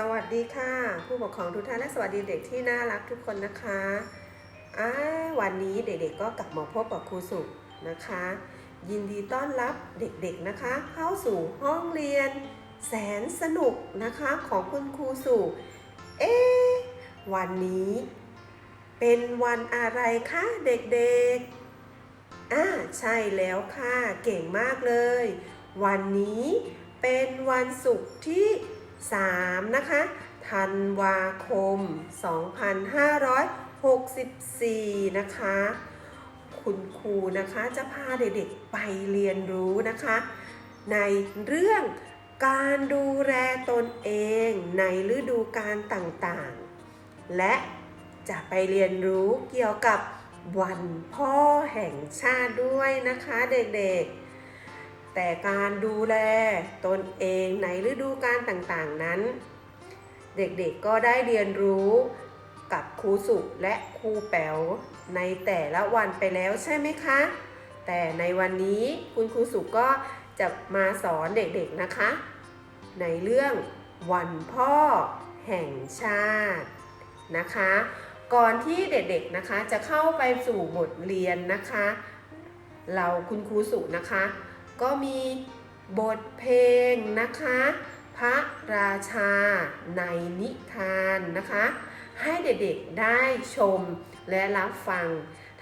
สวัสดีค่ะ ผู้ปกครองทุกท่านและสวัสดีเด็กที่น่ารักทุกคนนะคะวันนี้เด็กๆก็กลับมาพบกับครูสุนะคะ ยินดีต้อนรับเด็กๆนะคะ เข้าสู่ห้องเรียน แสนสนุกนะคะของคุณครูสุเอ๊ะวันนี้เป็นวันอะไรคะเด็กๆอ่าใช่แล้วค่ะเก่งมากเลย วันนี้เป็นวันศุกร์ที่ 3 นะคะ ธันวาคม 2564 นะคะ คุณครูนะคะจะพาเด็กๆไปเรียนรู้นะคะ ในเรื่องการดูแลตนเองในฤดูกาลต่างๆ และจะไปเรียนรู้เกี่ยวกับวันพ่อแห่งชาติด้วยนะคะเด็กๆ แต่การดูแลตนเองในฤดูกาลต่างๆนั้น เด็กๆก็ได้เรียนรู้กับครูสุและครูแป๋วในแต่ละวันไปแล้วใช่ไหมคะ แต่ในวันนี้คุณครูสุก็จะมาสอนเด็กๆนะคะ ในเรื่องวันพ่อแห่งชาตินะคะ ก่อนที่เด็กๆนะคะจะเข้าไปสู่บทเรียนนะคะ เราคุณครูสุนะคะ ก็มีบทเพลงนะคะ พระราชาในนิทานนะคะ ให้เด็กๆได้ชมและรับฟัง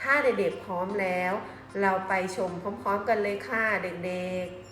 ถ้าเด็กๆพร้อมแล้ว เราไปชมพร้อมๆกันเลยค่ะเด็กๆ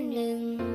ๆ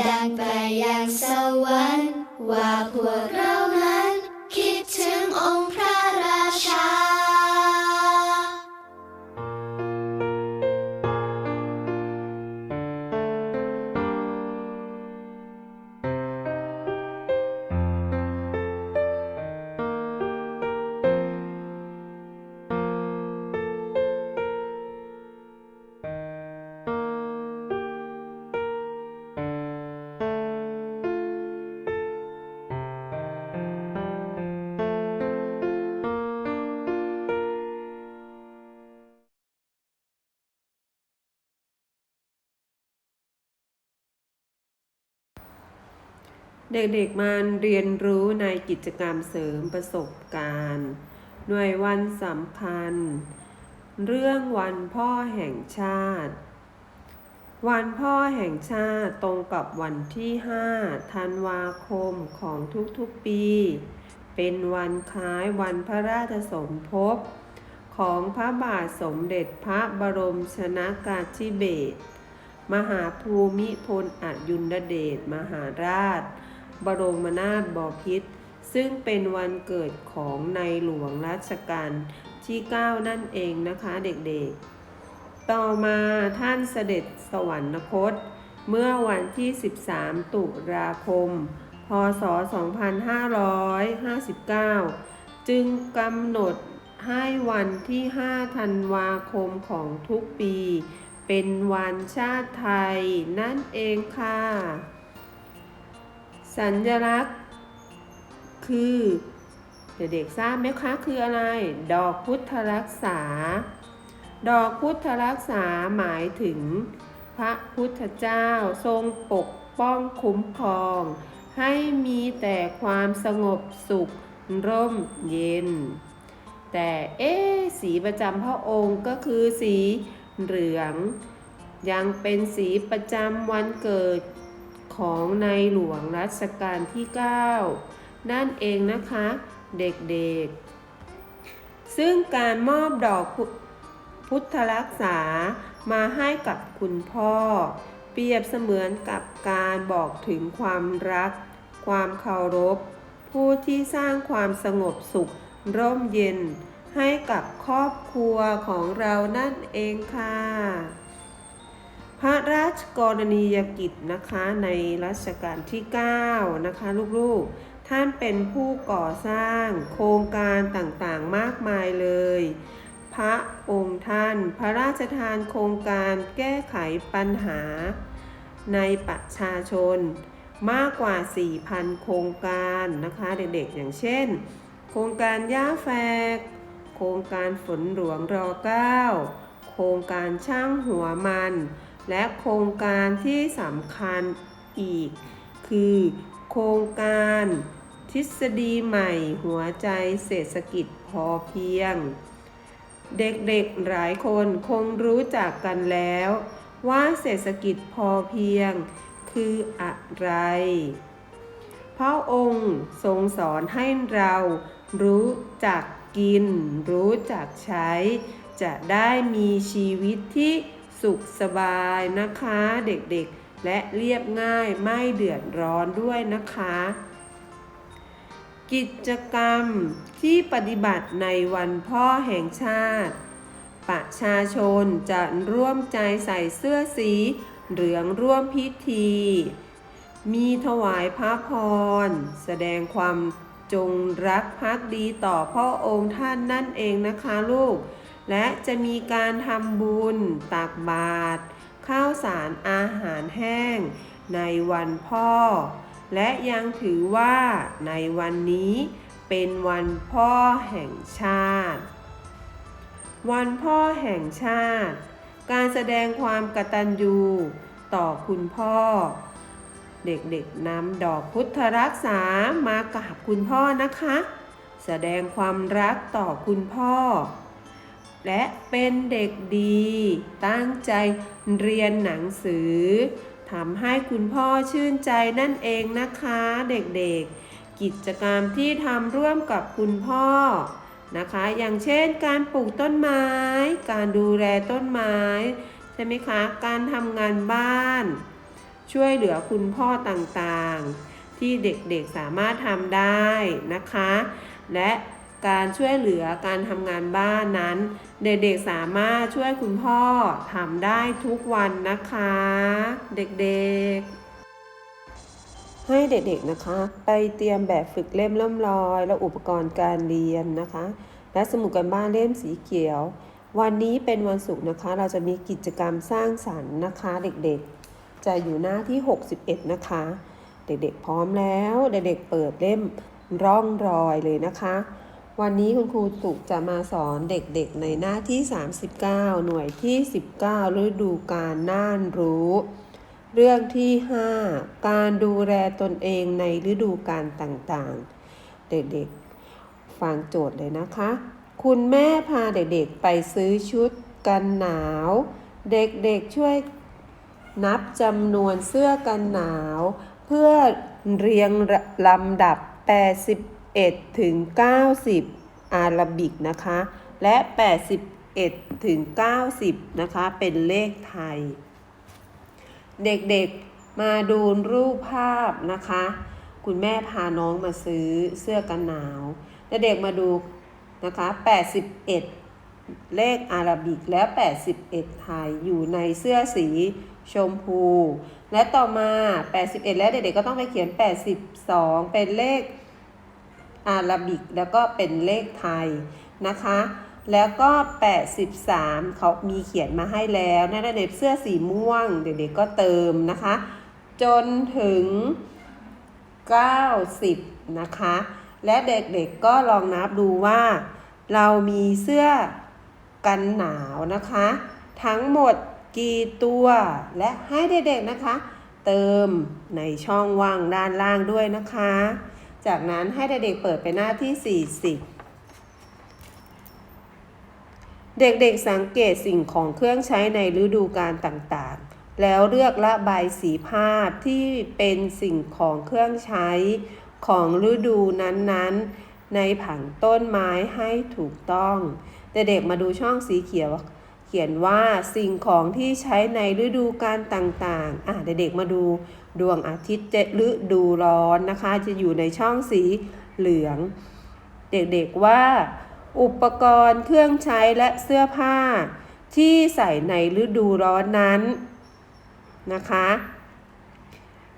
ดังไปยังสวรรค์ว่าพวกเรานั้น เด็กๆมาเรียนรู้ในกิจกรรมเสริมประสบการณ์ หน่วยวันสำคัญ เรื่องวันพ่อแห่งชาติ วันพ่อแห่งชาติตรงกับวันที่ 5 ธันวาคมของทุกๆปี เป็นวันคล้ายวันพระราชสมภพของพระบาทสมเด็จพระบรมชนากาธิเบศรมหาภูมิพลอดุลยเดชมหาราช บรมนาถบพิตรซึ่งเป็นวันเกิดของในหลวงรัชกาลที่ 9 นั่นเองนะคะเด็กๆ ต่อมาท่านเสด็จสวรรคต เมื่อวันที่ 13 ตุลาคม พศ 2559 จึงกำหนดให้วันที่ 5 ธันวาคมของทุกปี เป็นวันชาติไทยนั่นเองค่ะ สัญลักษณ์ คือเด็กๆทราบไหมคะคืออะไร ดอกพุทธรักษา ดอกพุทธรักษาหมายถึง พระพุทธเจ้าทรงปกป้องคุ้มครอง ให้มีแต่ความสงบสุข ร่มเย็น แต่เอ๊สีประจำพระองค์ก็คือสีเหลือง ยังเป็นสีประจำวันเกิด ของในหลวงรัชกาลที่ 9 นั่นเองนะคะเด็กๆ ซึ่งการมอบดอกพุทธรักษามาให้กับคุณพ่อ เปรียบเสมือนกับการบอกถึงความรัก ความเคารพ ผู้ที่สร้างความสงบสุข ร่มเย็น ให้กับครอบครัวของเรานั่นเองค่ะ พระราชกรณียกิจนะคะในรัชกาลที่ 9 นะคะลูกๆ ท่านเป็นผู้ก่อสร้างโครงการต่างๆมากมายเลย พระองค์ท่านพระราชทานโครงการแก้ไขปัญหา ในประชาชนมากกว่า 4,000 โครงการนะคะเด็กๆ อย่างเช่น โครงการย่าแฝก โครงการฝนหลวงรอ9โครงการช่างหัวมัน และโครงการที่สำคัญอีก คือโครงการทฤษฎีใหม่หัวใจเศรษฐกิจพอเพียง เด็กๆหลายคนคงรู้จักกันแล้ว ว่าเศรษฐกิจพอเพียง คืออะไร พระองค์ทรงสอนให้เรารู้จักกิน รู้จักใช้ จะได้มีชีวิตที่ สุขสบายนะคะเด็กๆ และเรียบง่ายไม่เดือดร้อนด้วยนะคะ กิจกรรมที่ปฏิบัติในวันพ่อแห่งชาติ ประชาชนจะร่วมใจใส่เสื้อสี เหลืองร่วมพิธี มีถวายพระพร แสดงความจงรักภักดีต่อพ่อองค์ท่านนั่นเองนะคะลูก และจะมีการทำบุญตักบาตรข้าวสารอาหารแห้ง ในวันพ่อ และยังถือว่าในวันนี้เป็นวันพ่อแห่งชาติ วันพ่อแห่งชาติ การแสดงความกตัญญูต่อคุณพ่อ เด็กๆนำดอกพุทธรักษามากราบคุณพ่อนะคะ แสดงความรักต่อคุณพ่อ และเป็นเด็กดี ตั้งใจเรียนหนังสือทำให้คุณพ่อชื่นใจนั่นเองนะคะเด็กๆ กิจกรรมที่ทำร่วมกับคุณพ่อนะคะ อย่างเช่นการปลูกต้นไม้ การดูแลต้นไม้ ใช่ไหมคะ การทำงานบ้าน ช่วยเหลือคุณพ่อต่างๆ ที่เด็กๆสามารถทำได้นะคะ และ การช่วยเหลือการทำงานบ้านนั้น เด็กๆสามารถช่วยคุณพ่อทำได้ทุกวันนะคะ เด็กๆ ให้เด็กๆนะคะ ไปเตรียมแบบฝึกเล่มเล่มลอย และอุปกรณ์การเรียนนะคะ และสมุดกันบ้านเล่มสีเขียว วันนี้เป็นวันศุกร์นะคะ เราจะมีกิจกรรมสร้างสรรค์นะคะ เด็กๆ จะอยู่หน้าที่ 61 นะคะ เด็กๆพร้อมแล้ว เด็กๆเปิดเล่มร่องรอยเลยนะคะ วันนี้คุณครูสุขจะมาสอนเด็กๆในหน้าที่ 39 หน่วยที่ 19 ฤดูการน่านรู้ เรื่องที่ 5 การดูแลตนเองในฤดูการต่างๆ เด็กๆ ฟังโจทย์เลยนะคะ คุณแม่พาเด็กๆไปซื้อชุดกันหนาว เด็กๆช่วยนับจำนวนเสื้อกันหนาว เพื่อเรียงลำดับ 81ถึง90 อาราบิกนะคะ และ 81ถึง90 นะคะ เป็นเลขไทย เด็กๆมาดูรูปภาพนะคะ คุณแม่พาน้องมาซื้อเสื้อกันหนาวและเด็กมาดูนะคะ 81 เลขอาราบิกและ 81 ไทยอยู่ในเสื้อสีชมพู และต่อมา 81 แล้วเด็กๆก็ต้องไปเขียน 82 เป็นเลข อาราบิก แล้วก็เป็นเลขไทยนะคะ แล้วก็ 83 เขามีเขียนมาให้แล้วในะเด็กๆเสื้อสีม่วง เด็กๆก็เติมนะคะ จนถึง 90 นะคะ และเด็กๆก็ลองนับดูว่า เรามีเสื้อกันหนาวนะคะ ทั้งหมดกี่ตัวและให้เด็กๆนะคะ เติมในช่องว่างด้านล่างด้วยนะคะ จากนั้นให้เด็กๆเปิดไปหน้าที่ 40 เด็กๆสังเกตสิ่งของเครื่องใช้ในฤดูกาลต่างๆ แล้วเลือกระใบสีภาพที่เป็นสิ่งของเครื่องใช้ของฤดูนั้นๆ ในผังต้นไม้ให้ถูกต้องเด็กๆมาดูช่องสีเขียวเขียนว่าสิ่งของที่ใช้ในฤดูกาลต่างๆ อะเด็กๆมาดู ดวงอาทิตย์จะฤดูร้อนนะคะ จะอยู่ในช่องสีเหลือง เด็กๆว่า อุปกรณ์เครื่องใช้และเสื้อผ้า ที่ใส่ในฤดูร้อนนั้นนะคะ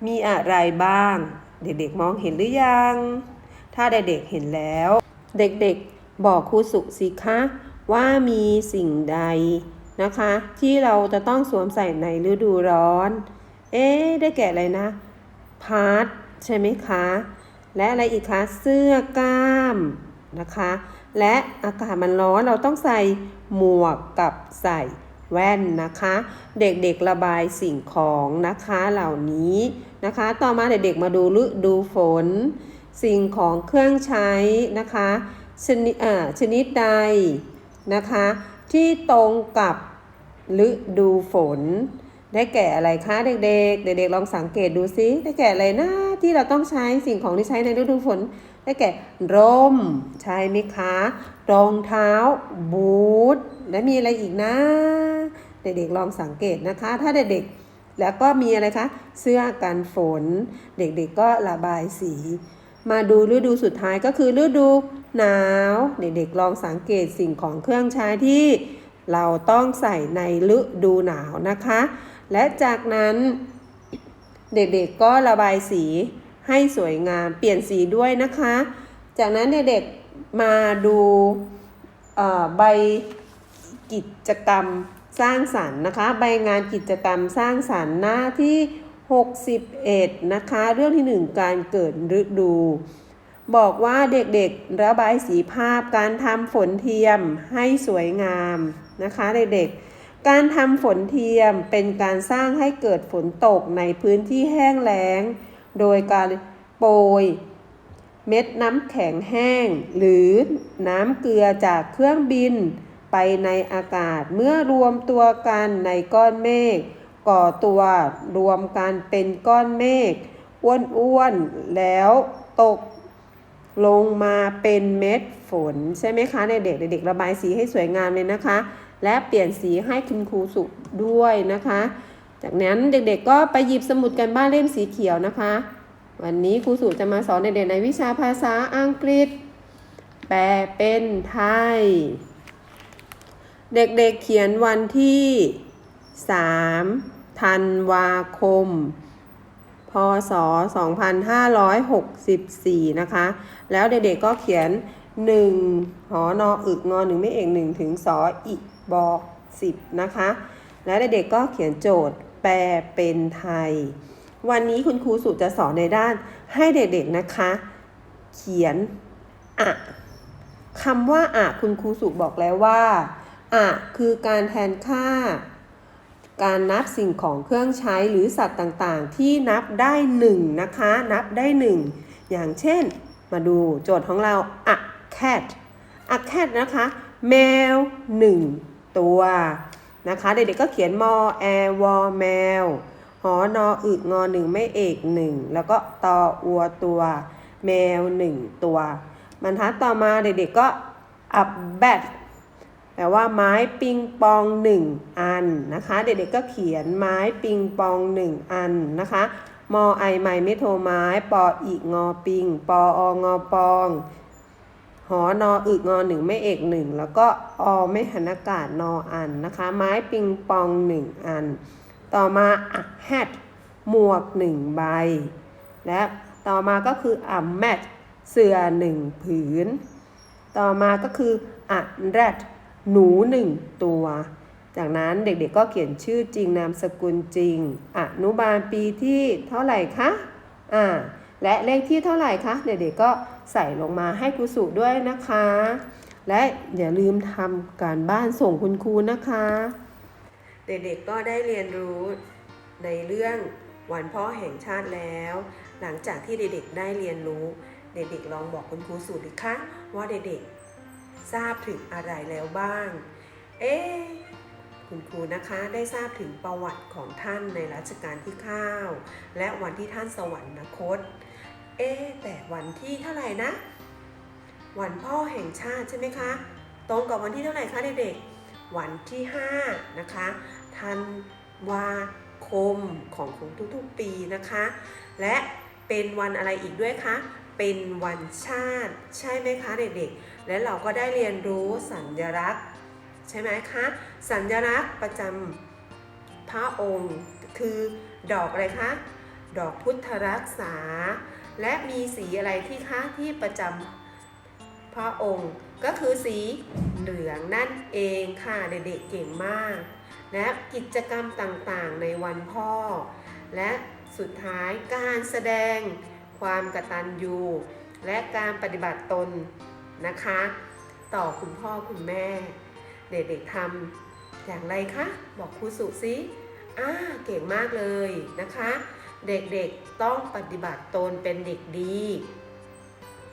มีอะไรบ้าง เด็กๆมองเห็นหรือยัง ถ้าเด็กๆเห็นแล้ว เด็กๆบอกครูสุสิคะว่ามีสิ่งใดนะคะ ที่เราจะต้องสวมใส่ในฤดูร้อน เอ๊ได้แก่อะไรนะ พาร์ทใช่ไหมคะ และอะไรอีกคะ เสื้อกล้ามนะคะ และอากาศมันร้อนเราต้องใส่หมวกกับใส่แว่นนะคะ เด็กๆระบายสิ่งของนะคะเหล่านี้นะคะ ต่อมาเด็กๆมาดูฤดูฝน สิ่งของเครื่องใช้นะคะชนิดชนิดใดนะคะ ที่ตรงกับฤดูฝน ได้แก่อะไรคะเด็กๆ เด็กๆลองสังเกตดูซิ ได้แก่อะไรนะที่เราต้องใช้สิ่งของที่ใช้ในฤดูฝน ได้แก่ร่มใช่ไหมคะ รองเท้า บูท และมีอะไรอีกนะ เด็กๆลองสังเกตนะคะ ถ้าเด็กๆ แล้วก็มีอะไรคะ เสื้อกันฝน เด็กๆก็ระบายสี มาดูฤดูสุดท้ายก็คือฤดูหนาว เด็กๆลองสังเกตสิ่งของเครื่องใช้ที่เราต้องใส่ในฤดูหนาวนะคะ และจากนั้นเด็กๆก็ระบายสีให้สวยงามเปลี่ยนสีด้วยนะคะ จากนั้นเด็กๆมาดูใบกิจกรรมสร้างสรรค์นะคะ ใบงานกิจกรรมสร้างสรรค์หน้าที่ 61 นะคะ เรื่องที่ 1 การเกิดฤดู บอกว่าเด็กๆระบายสีภาพการทำฝนเทียมให้สวยงามนะคะเด็กๆ การทำฝนเทียมเป็นการสร้างให้เกิดฝนตกในพื้นที่แห้งแล้ง โดยการโปรยเม็ดน้ำแข็งแห้ง หรือน้ำเกลือจากเครื่องบิน ไปในอากาศเมื่อรวมตัวกันในก้อนเมฆก่อตัวรวมกันเป็นก้อนเมฆอ้วนๆแล้วตกลงมาเป็นเม็ดฝน ใช่ไหมคะเด็กๆเด็กระบายสีให้สวยงามเลยนะคะ และเปลี่ยนสีให้คุณครูสุด้วยนะคะ จากนั้นเด็กๆก็ไปหยิบสมุดกันบ้านเล่มสีเขียวนะคะ วันนี้ครูสุจะมาสอนเด็กๆในวิชาภาษาอังกฤษ แปลเป็นไทย เด็กๆเขียนวันที่ 3 ธันวาคมพศ 2564 นะคะ แล้วเด็กๆก็เขียน 1 หอนออึกงอหนึ่งไม่เอก1ถึงสออิ บอก10นะคะ และเด็กๆก็เขียนโจทย์แปลเป็นไทย วันนี้คุณครูสุจะสอนในด้านให้เด็กๆนะคะ เขียนอะคำว่าอะคุณครูสุบอกแล้วว่าอะคือการแทนค่า การนับสิ่งของเครื่องใช้หรือสัตว์ต่างๆ ที่นับได้หนึ่งนะคะ นับได้หนึ่งอย่างเช่น มาดูโจทย์ของเรา a cat a cat นะคะ แมวหนึ่ง ตัวนะคะ เด็กๆก็เขียนมอแอวอแมว หอนออึงอหนึ่งไม่เอกหนึ่งแล้วก็ตออัวตัว แมวหนึ่งตัวบรรทัดต่อมาเด็กๆก็ a bat แปลว่าไม้ปิงปองหนึ่งอันนะคะ เด็กๆก็เขียนไม้ปิงปองหนึ่งอันนะคะมอไอไม้ไม่โทรไม้ปออีกงอปิงปอองอปอง หอนออึกงอหนึ่งไม่เอกหนึ่งแล้วก็อไม่หันอากาศนออันนะคะ ไม้ปิงปองหนึ่งอัน ต่อมาอะแฮดหมวกหนึ่งใบ และต่อมาก็คืออะแมทเสื้อหนึ่งผืน ต่อมาก็คืออะแรดหนูหนึ่งตัว จากนั้นเด็กๆก็เขียนชื่อจริงนามสกุลจริง อนุบาลปีที่เท่าไหร่คะอ่าและเลขที่เท่าไหร่คะเด็กๆก็ ใส่ลงมาให้ครูสุด้วยนะคะ และอย่าลืมทำการบ้านส่งคุณครูนะคะ เด็กๆก็ได้เรียนรู้ในเรื่องวันพ่อแห่งชาติแล้ว หลังจากที่เด็กๆได้เรียนรู้ เด็กๆลองบอกคุณครูสูตรดิคะว่าเด็กๆ ทราบถึงอะไรแล้วบ้าง เอ๊คุณครูนะคะได้ทราบถึงประวัติของท่านในรัชกาลที่ 9 และวันที่ท่านสวรรคต เอ๊แต่วันที่เท่าไหร่นะ วันพ่อแห่งชาติใช่ไหมคะ ตรงกับวันที่เท่าไหร่คะเด็กๆ วันที่5นะคะธันวาคมของของทุกๆปีนะคะ และเป็นวันอะไรอีกด้วยคะ เป็นวันชาติใช่ไหมคะเด็กๆ และเราก็ได้เรียนรู้สัญลักษณ์ใช่ไหมคะ สัญลักษณ์ประจำพระองค์คือดอกอะไรคะ ดอกพุทธรักษา และมีสีอะไรที่คะที่ประจำพระองค์ ก็คือสีเหลืองนั่นเองค่ะเด็กๆเก่งมาก และกิจกรรมต่างๆในวันพ่อ และสุดท้ายการแสดงความกตัญญูและการปฏิบัติตนนะคะ ต่อคุณพ่อคุณแม่ เด็กๆทำอย่างไรคะ บอกครูสุสิอ่าเก่งมากเลยนะคะ เด็กๆต้องปฏิบัติตนเป็นเด็กดี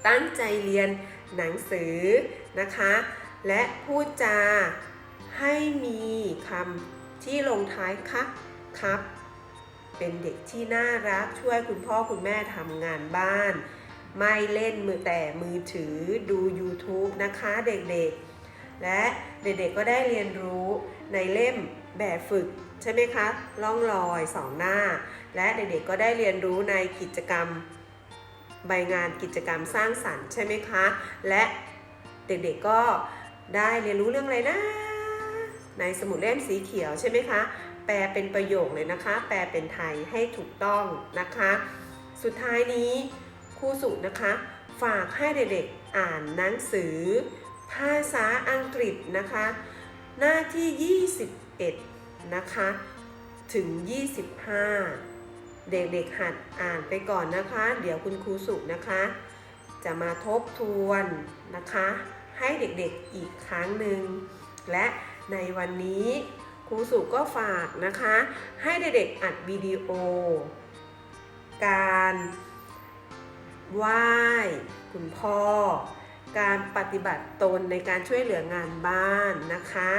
ตั้งใจเรียนหนังสือนะคะ และพูดจาให้มีคำที่ลงท้ายคะครับ เป็นเด็กที่น่ารักช่วยคุณพ่อคุณแม่ทำงานบ้าน ไม่เล่นมือแต่มือถือดู YouTube นะคะเด็กๆ และเด็กๆก็ได้เรียนรู้ในเล่มแบบฝึก ใช่ไหมคะล่องรอยสองหน้า และเด็กๆก็ได้เรียนรู้ในกิจกรรมใบงานกิจกรรมสร้างสรรค์ใช่ไหมคะ และเด็กๆก็ได้เรียนรู้เรื่องอะไรนะ ในสมุดเล่มสีเขียวใช่ไหมคะ แปลเป็นประโยคเลยนะคะ แปลเป็นไทยให้ถูกต้องนะคะ สุดท้ายนี้ครูสุนะคะ ฝากให้เด็กๆอ่านหนังสือ ภาษาอังกฤษนะคะ หน้าที่ 21 นะคะ ถึง 25 เด็กๆหัดอ่านไปก่อนนะคะ เดี๋ยวคุณครูสุนะคะ จะมาทบทวนนะคะ ให้เด็กๆอีกครั้งหนึ่ง และในวันนี้ครูสุก็ฝากนะคะ ให้เด็กๆอัดวิดีโอ การไหว้คุณพ่อ การปฏิบัติตนในการช่วยเหลืองานบ้านนะคะ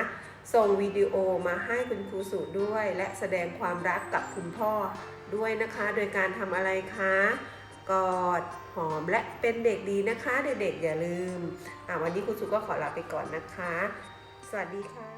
ส่งวิดีโอมาให้คุณครูสุด้วย และแสดงความรักกับคุณพ่อด้วยนะคะ โดยการทำอะไรคะกอดหอมและเป็นเด็กดีนะคะ เด็กๆอย่าลืมวันนี้ครูสุก็ขอลาไปก่อนนะคะ สวัสดีค่ะ